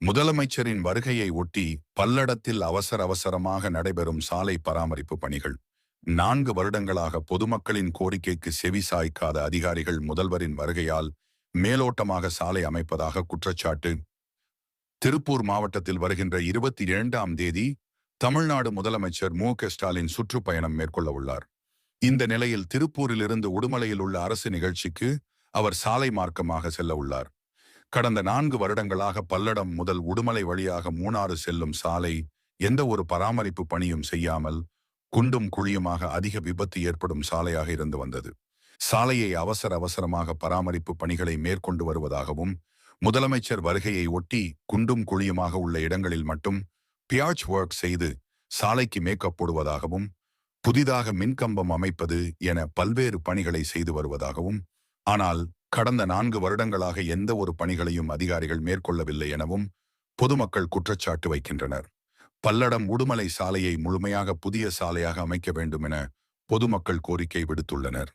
முதலமைச்சரின் வருகையை ஒட்டி பல்லடத்தில் அவசர அவசரமாக நடைபெறும் சாலை பராமரிப்பு பணிகள். நான்கு வருடங்களாக பொதுமக்களின் கோரிக்கைக்கு செவி சாய்க்காத அதிகாரிகள் முதல்வரின் வருகையால் மேலோட்டமாக சாலை அமைப்பதாக குற்றச்சாட்டு. திருப்பூர் மாவட்டத்தில் வருகின்ற இருபத்தி இரண்டாம் தேதி தமிழ்நாடு முதலமைச்சர் மு க ஸ்டாலின் சுற்றுப்பயணம் மேற்கொள்ள உள்ளார். இந்த நிலையில் திருப்பூரிலிருந்து உடுமலையில் உள்ள அரசு நிகழ்ச்சிக்கு அவர் சாலை மார்க்கமாக செல்ல உள்ளார். கடந்த நான்கு வருடங்களாக பல்லடம் முதல் உடுமலை வழியாக மூணாறு செல்லும் சாலை எந்த ஒரு பராமரிப்பு பணியும் செய்யாமல் குண்டும் குழியுமாக அதிக விபத்து ஏற்படும் சாலையாக இருந்து வந்தது. சாலையை அவசர அவசரமாக பராமரிப்பு பணிகளை மேற்கொண்டு வருவதாகவும் முதலமைச்சர் வருகையை ஒட்டி குண்டும் குழியுமாக உள்ள இடங்களில் மட்டும் பியாஜ் ஒர்க் செய்து சாலைக்கு மேக்கப் போடுவதாகவும் புதிதாக மின்கம்பம் அமைப்பது என பல்வேறு பணிகளை செய்து வருவதாகவும் ஆனால் கடந்த நான்கு வருடங்களாக எந்த ஒரு பணிகளையும் அதிகாரிகள் மேற்கொள்ளவில்லை எனவும் பொதுமக்கள் குற்றச்சாட்டு வைக்கின்றனர். பல்லடம் உடுமலை சாலையை முழுமையாக புதிய சாலையாக அமைக்க வேண்டும் என பொதுமக்கள் கோரிக்கை விடுத்துள்ளனர்.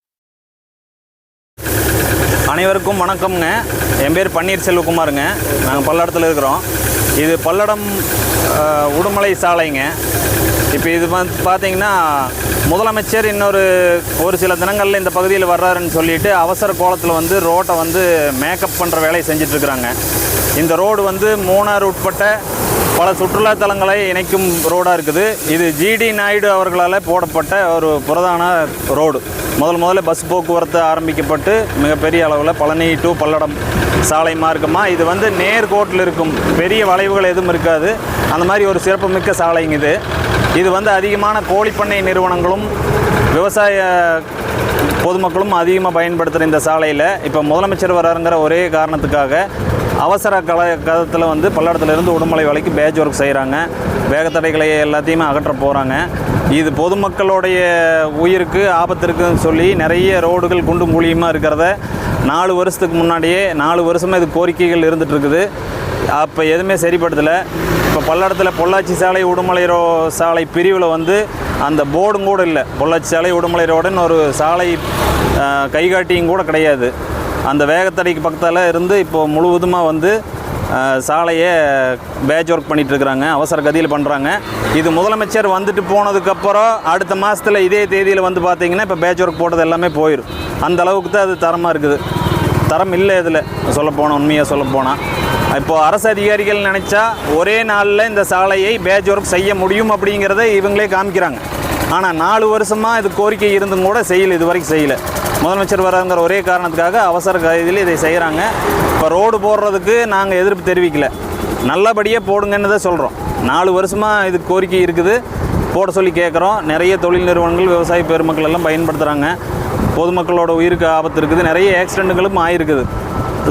அனைவருக்கும் வணக்கம்ங்க. என் பேர் பன்னீர்செல்வகுமாருங்க நாங்கள் பல்லடத்தில் இருக்கிறோம். இது பல்லடம் உடுமலை சாலைங்க. இப்போ இது வந்து பார்த்தீங்கன்னா முதலமைச்சர் இன்னொரு ஒரு சில தினங்களில் இந்த பகுதியில் வர்றாருன்னு சொல்லிட்டு அவசர கோலத்தில் வந்து ரோட்டை வந்து மேக்கப் பண்ணுற வேலையை செஞ்சிட்ருக்குறாங்க. இந்த ரோடு வந்து மூணார் உட்பட்ட பல சுற்றுலா தலங்களை இணைக்கும் ரோடாக இருக்குது. இது ஜிடி நாயுடு அவர்களால் போடப்பட்ட ஒரு பிரதான ரோடு. முதல் முதல்ல பஸ் போக்குவரத்து ஆரம்பிக்கப்பட்டு மிகப்பெரிய அளவில் பழனி டு பல்லடம் சாலை மார்க்கமாக இது வந்து நேர்கோட்டில் இருக்கும் பெரிய வளைவுகள் எதுவும் இருக்காது. அந்த மாதிரி ஒரு சிறப்புமிக்க சாலைங்க இது. இது வந்து அதிகமான கோழிப்பண்ணை நிறுவனங்களும் விவசாய பொதுமக்களும் அதிகமாக பயன்படுத்துகிற இந்த சாலையில் இப்போ முதலமைச்சர் வராருங்கிற ஒரே காரணத்துக்காக அவசர கல கதத்தில் வந்து பல்லடத்துலேருந்து உடுமலை வரைக்கும் பேஜ் ஒர்க் செய்கிறாங்க வேகத்தடைகளை எல்லாத்தையுமே அகற்ற போகிறாங்க இது பொதுமக்களுடைய உயிருக்கு ஆபத்து சொல்லி நிறைய ரோடுகள் குண்டு மூலியமாக இருக்கிறத நாலு வருஷத்துக்கு முன்னாடியே நாலு வருஷமாக இது கோரிக்கைகள் இருந்துகிட்ருக்குது அப்போ எதுவுமே சரிப்படுத்தலை இப்போ பல்லடத்தில் பொள்ளாச்சி சாலை உடுமலை ரோ சாலை பிரிவில் வந்து அந்த போர்டும் கூட இல்லை. பொள்ளாச்சி சாலை உடுமலை ரோடுன்னு ஒரு சாலை கைகாட்டியும் கூட கிடையாது. அந்த வேகத்தடைக்கு பக்கத்தால் இருந்து இப்போ முழுவதுமாக வந்து சாலையை பேட்ச் ஒர்க் பண்ணிகிட்ருக்குறாங்க இருக்கிறாங்க அவசர கதியில் பண்ணுறாங்க இது முதலமைச்சர் வந்துட்டு போனதுக்கப்புறம் அடுத்த மாதத்தில் இதே தேதியில் வந்து பார்த்தீங்கன்னா இப்போ பேட்ச் ஒர்க் போட்டது எல்லாமே போயிடும் அந்த அளவுக்கு தான் அது தரமாக இருக்குது. தரம் இல்லை இதில். சொல்லப்போனால் உண்மையாக சொல்லப்போனால் இப்போது இப்போ அரசு அதிகாரிகள் நினச்சா ஒரே நாளில் இந்த சாலையை பேஜ் ஒர்க் செய்ய முடியும் அப்படிங்கிறத இவங்களே காமிக்கிறாங்க. ஆனால் நாலு வருஷமாக இது கோரிக்கை இருந்தும் கூட செய்யலை இது வரைக்கும் செய்யலை. முதலமைச்சர் வராங்கிற ஒரே காரணத்துக்காக அவசர கைதில் இதை செய்கிறாங்க இப்போ ரோடு போடுறதுக்கு நாங்கள் எதிர்ப்பு தெரிவிக்கல. நல்லபடியாக போடுங்கன்னு தான் சொல்கிறோம் நாலு வருஷமாக இது கோரிக்கை இருக்குது. போட சொல்லி கேட்குறோம் நிறைய தொழில் நிறுவனங்கள் விவசாய பெருமக்கள் எல்லாம் பயன்படுத்துகிறாங்க பொதுமக்களோட உயிருக்கு ஆபத்து இருக்குது. நிறைய ஆக்சிடெண்ட்டுகளும் ஆயிருக்குது.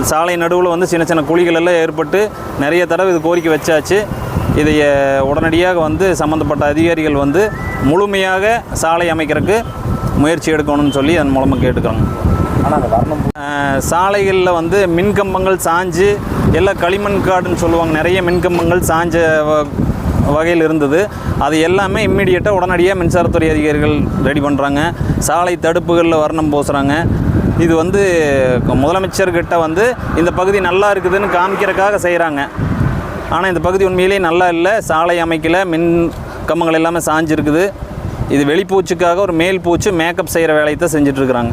சாலை நடுவில் வந்து சின்ன சின்ன குழிகள் எல்லாம் ஏற்பட்டு நிறைய தடவை இது கோரிக்கை வச்சாச்சு. இதை உடனடியாக வந்து சம்மந்தப்பட்ட அதிகாரிகள் வந்து முழுமையாக சாலை அமைக்கிறதுக்கு முயற்சி எடுக்கணும்னு சொல்லி அதன் மூலமாக கேட்டுக்கிறோங்க சாலைகளில் வந்து மின்கம்பங்கள் சாஞ்சு எல்லாம் களிமண் காடுன்னு சொல்லுவாங்க நிறைய மின்கம்பங்கள் சாஞ்ச வகையில் இருந்தது. அது எல்லாமே இம்மிடியேட்டாக உடனடியாக மின்சாரத்துறை அதிகாரிகள் ரெடி பண்ணுறாங்க சாலை தடுப்புகளில் வர்ணம் பூசுகிறாங்க இது வந்து முதலமைச்சர்கிட்ட வந்து இந்த பகுதி நல்லா இருக்குதுன்னு காமிக்கிறக்காக செய்கிறாங்க ஆனால் இந்த பகுதி உண்மையிலேயே நல்லா இல்லை. சாலை அமைக்கலை மின் கம்பங்கள் எல்லாமே சாஞ்சிருக்குது. இது வெளிப்பூச்சுக்காக ஒரு மேல் பூச்சு மேக்கப் செய்கிற வேலையை தான் செஞ்சிட்ருக்குறாங்க